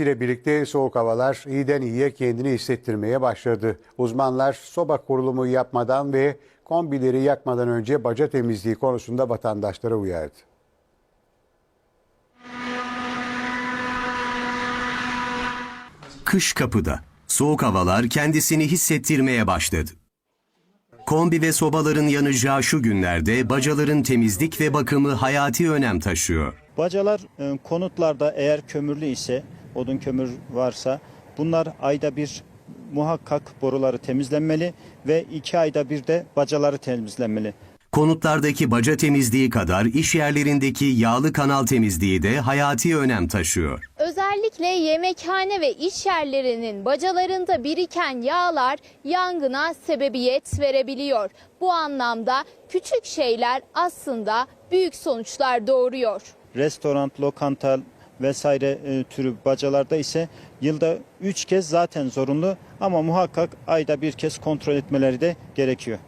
gelmesiyle birlikte soğuk havalar iyiden iyiye kendini hissettirmeye başladı. Uzmanlar soba kurulumu yapmadan ve kombileri yakmadan önce baca temizliği konusunda vatandaşlara uyardı. Kış kapıda. Soğuk havalar kendisini hissettirmeye başladı. Kombi ve sobaların yanacağı şu günlerde bacaların temizlik ve bakımı hayati önem taşıyor. Bacalar e, konutlarda eğer kömürlü ise, odun kömür varsa bunlar ayda bir muhakkak boruları temizlenmeli ve iki ayda bir de bacaları temizlenmeli. Konutlardaki baca temizliği kadar iş yerlerindeki yağlı kanal temizliği de hayati önem taşıyor. Özellikle yemekhane ve iş yerlerinin bacalarında biriken yağlar yangına sebebiyet verebiliyor. Bu anlamda küçük şeyler aslında büyük sonuçlar doğuruyor. Restoran, lokanta vesaire e, türü bacalarda ise yılda 3 kez zaten zorunlu ama muhakkak ayda bir kez kontrol etmeleri de gerekiyor.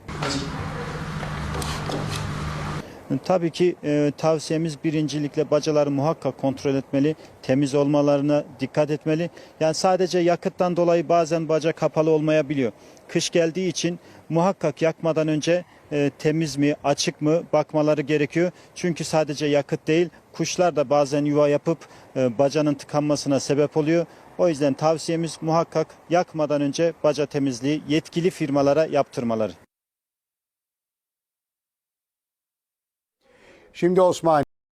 Tabii ki e, tavsiyemiz birincilikle bacaları muhakkak kontrol etmeli, temiz olmalarına dikkat etmeli. Yani sadece yakıttan dolayı bazen baca kapalı olmayabiliyor. Kış geldiği için muhakkak yakmadan önce e, temiz mi, açık mı bakmaları gerekiyor. Çünkü sadece yakıt değil, kuşlar da bazen yuva yapıp e, bacanın tıkanmasına sebep oluyor. O yüzden tavsiyemiz muhakkak yakmadan önce baca temizliği yetkili firmalara yaptırmaları. Şimdi Osmaniye